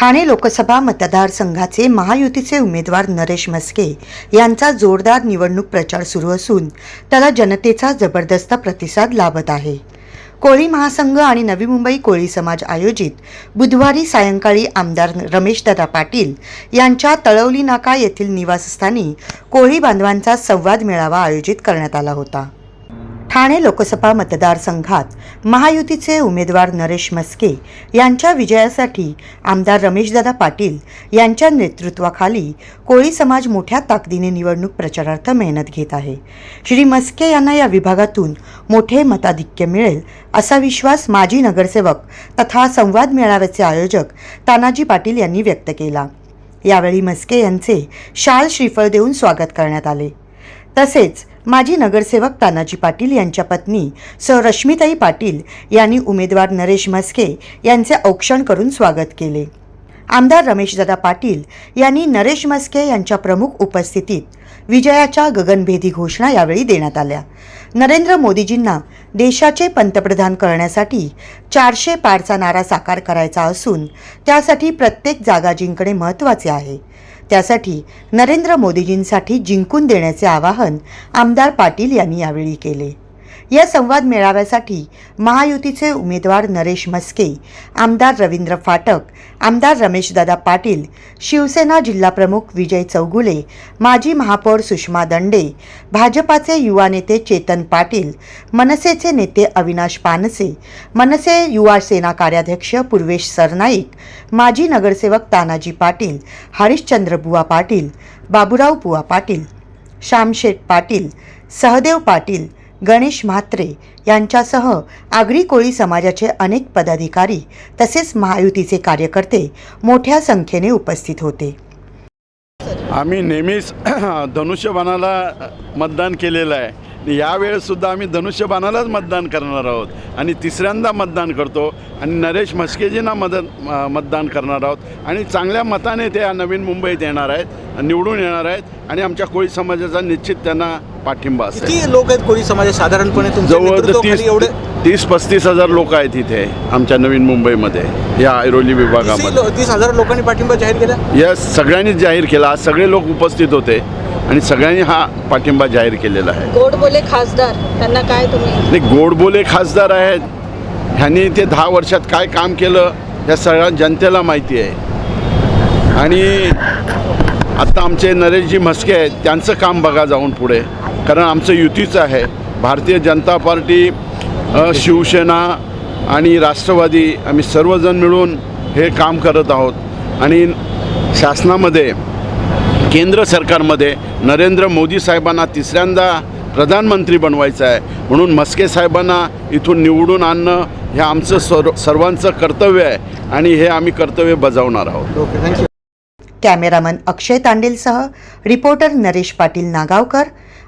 ठाणे लोकसभा मतदारसंघाचे महायुतीचे उमेदवार नरेश मस्के यांचा जोरदार निवडणूक प्रचार सुरू असून त्याला जनतेचा जबरदस्त प्रतिसाद लाभत आहे. कोळी महासंघ आणि नवी मुंबई कोळी समाज आयोजित बुधवारी सायंकाळी आमदार रमेशदादा पाटील यांच्या तळवली नाका येथील निवासस्थानी कोळी बांधवांचा संवाद मेळावा आयोजित करण्यात आला होता. ठाणे लोकसभा मतदारसंघात महायुतीचे उमेदवार नरेश मस्के यांच्या विजयासाठी आमदार रमेशदादा पाटील यांच्या नेतृत्वाखाली कोळी समाज मोठ्या ताकदीने निवडणूक प्रचारार्थ मेहनत घेत आहे. श्री मस्के यांना या विभागातून मोठे मताधिक्य मिळेल असा विश्वास माजी नगरसेवक तथा संवाद मेळाव्याचे आयोजक तानाजी पाटील यांनी व्यक्त केला. यावेळी मस्के यांचे शाल श्रीफळ देऊन स्वागत करण्यात आले. तसेच माजी नगरसेवक तानाजी पाटील यांच्या पत्नी स रश्मिताई पाटील यांनी उमेदवार नरेश मस्के यांचे औक्षण करून स्वागत केले. आमदार रमेशदादा पाटील यांनी नरेश मस्के यांच्या प्रमुख उपस्थितीत विजयाच्या गगनभेदी घोषणा यावेळी देण्यात आल्या. नरेंद्र मोदीजींना देशाचे पंतप्रधान करण्यासाठी चारशे पारचा नारा साकार करायचा असून त्यासाठी प्रत्येक जागा जिंकणे महत्त्वाचे आहे. त्यासाठी नरेंद्र मोदीजींसाठी जिंकून देण्याचे आवाहन आमदार पाटील यांनी यावेळी केले. या संवाद मेळाव्यासाठी महायुतीचे उमेदवार नरेश म्हस्के आमदार रवींद्र फाटक आमदार रमेशदादा पाटील शिवसेना जिल्हाप्रमुख विजय चौगुले माजी महापौर सुषमा दंडे भाजपाचे युवा नेते चेतन पाटील मनसेचे नेते अविनाश पानसे मनसे युवा सेना कार्याध्यक्ष पूर्वेश सरनाईक माजी नगरसेवक तानाजी पाटील हरिश्चंद्र बुवा पाटील बाबुराव बुवा पाटील श्यामशेठ पाटील सहदेव पाटील गणेश म्हात्रे यांच्यासह आगरी कोळी समाजाचे अनेक पदाधिकारी तसेच महायुतीचे कार्यकर्ते मोठ्या संख्येने उपस्थित होते. आम्ही नेहमीच धनुष्यबाणाला मतदान केलेलं आहे. यावेळेससुद्धा आम्ही धनुष्यबाणालाच मतदान करणार आहोत आणि तिसऱ्यांदा मतदान करतो आणि नरेश म्हस्केजींना मदत मतदान करणार आहोत. आणि चांगल्या मताने ते या नवीन मुंबईत येणार आहेत निवडून येणार आहेत आणि आमच्या कोळी समाजाचा निश्चित त्यांना पाठिंबा असेल. किती लोक आहेत कोळी समाजात? साधारणपणे तुमच्या जवळ नेतृत्वाखाली तीस एवढे तीस पस्तीस हजार लोक आहेत इथे आमच्या नवीन मुंबईमध्ये या ऐरोली विभागामध्ये. तीस लो- तीस हजार लोकांनी पाठिंबा जाहीर केला? या सगळ्यांनीच जाहीर केला. आज सगळे लोक उपस्थित होते आणि सगळ्यांनी हा पाठिंबा जाहीर केलेला आहे. गोड बोले खासदार त्यांना काय तुम्ही? आणि गोडबोले खासदार आहेत. ह्यांनी ते दहा वर्षात काय काम केलं या सगळ्या जनतेला माहिती आहे. आणि आत्ता आमचे नरेशजी म्हस्के आहेत त्यांचं काम बघा जाऊन पुढे. कारण आमचं युतीचं आहे. भारतीय जनता पार्टी शिवसेना आणि राष्ट्रवादी आम्ही सर्वजण मिळून हे काम करत आहोत. आणि शासनामध्ये केंद्र सरकारमध्ये नरेंद्र मोदी साहेबांना तिसऱ्यांदा प्रधानमंत्री बनवायचं आहे. म्हणून मस्के साहेबांना इथून निवडून आणणं हे आमचं सर्व सर्वांचं कर्तव्य आहे. आणि हे आम्ही कर्तव्य बजावणार आहोत. Okay thank you. Cameraman Akshay तांडेलसह reporter Naresh Patil Nagavkar.